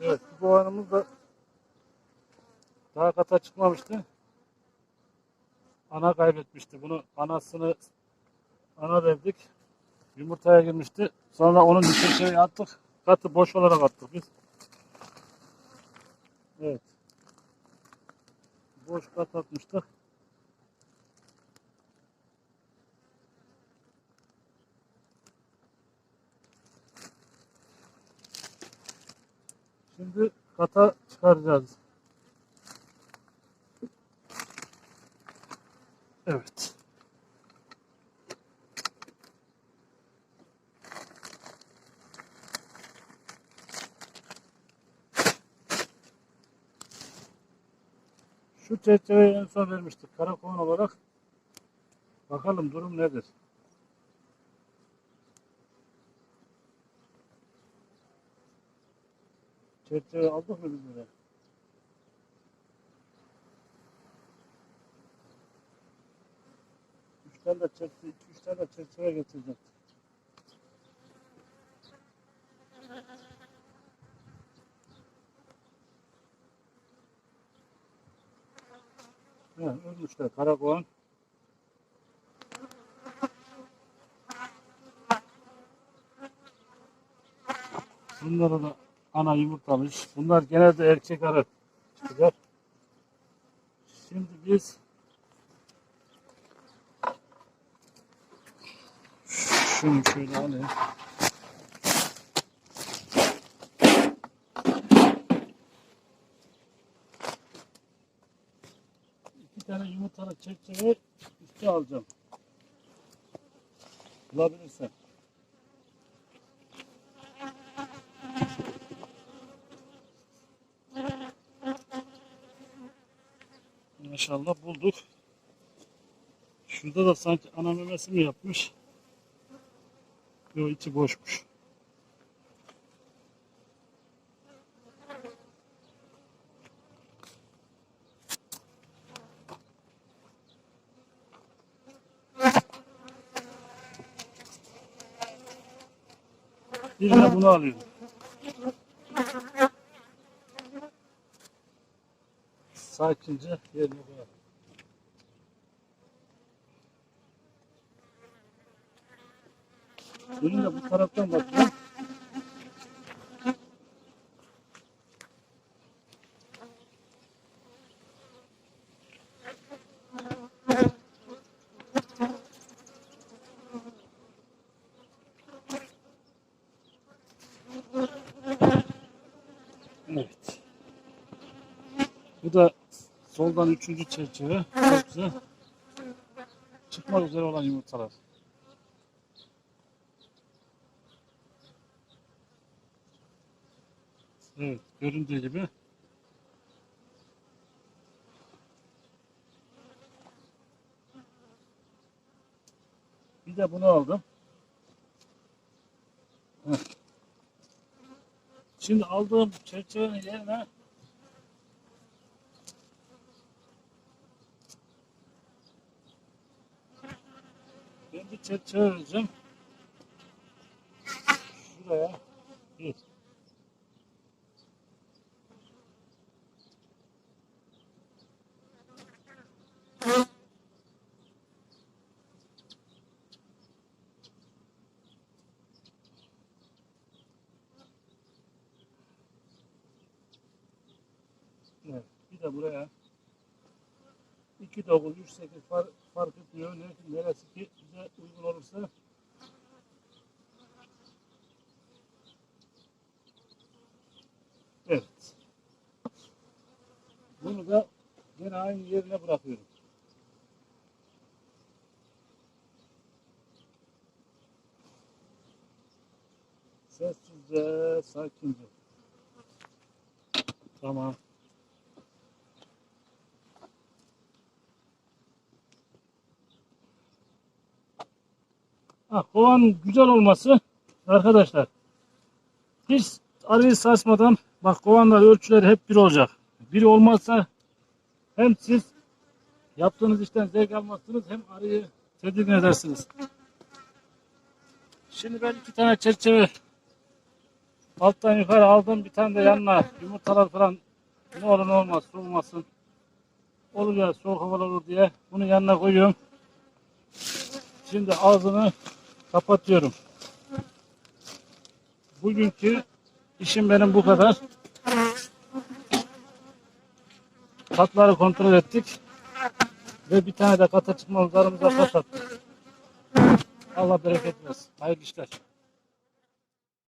Evet bu kovanımız da daha kata çıkmamıştı. Ana kaybetmişti. Bunu anasını ana verdik. Yumurtaya girmişti. Sonra onun içine attık. Katı boş olarak attık biz. Evet. Boş kat atmıştık. Şimdi kata çıkaracağız. Evet. Şu çerçeveyi en son vermiştik karakovan olarak. Bakalım durum nedir? Çerçeve aldık mı biz buraya? Üç tane de çerçeve, iki üç tane de çerçeve getireceğim. He, ölmüşler karakoğan. Bunlara da ana yumurtlamış. Bunlar genelde erkek arı çıkıyor. Şimdi biz şunu şöyle alayım. İki tane yumurtalı çerçeve üstü alacağım. Bulabilirsem. Maşallah bulduk. Şurada da sanki ana memesi mi yapmış? Yok içi boşmuş. Bir de bunu alıyorum. Sakince yerine koyalım. Benim de bu taraftan bakıyorum. Evet. Bu da soldan üçüncü çerçeve. Güzel. Çıkmak üzere olan yumurtalar. Evet, göründüğü gibi. Bir de bunu aldım. Heh. Şimdi aldığım çerçevenin yerine bir çerçeve vereceğim. Şuraya bir. Evet, bir de buraya 2 9 3 8 fark, fark etmiyor. Ne- Neresi ki bize uygun olursa Evet. Bunu da yine aynı yerine bırakıyorum. Sessizce, sakince. Tamam. Ha, kovanın güzel olması arkadaşlar. Hiç arıyı saçmadan bak kovanlar ölçüleri hep bir olacak. Biri olmazsa hem siz yaptığınız işten zevk almazsınız hem arıyı tedirgin edersiniz. Şimdi ben iki tane çerçeve Alttan yukarı aldım bir tane de yanına yumurtalar falan ne olur ne olmaz soğumasın. Olur ya soğuk havalar olur diye bunu yanına koyuyorum. Şimdi ağzını kapatıyorum. Bugünkü işim benim bu kadar. Katları kontrol ettik. Ve bir tane de kata çıkmalarımıza kat attık. Allah bereket versin. Hayırlı işler.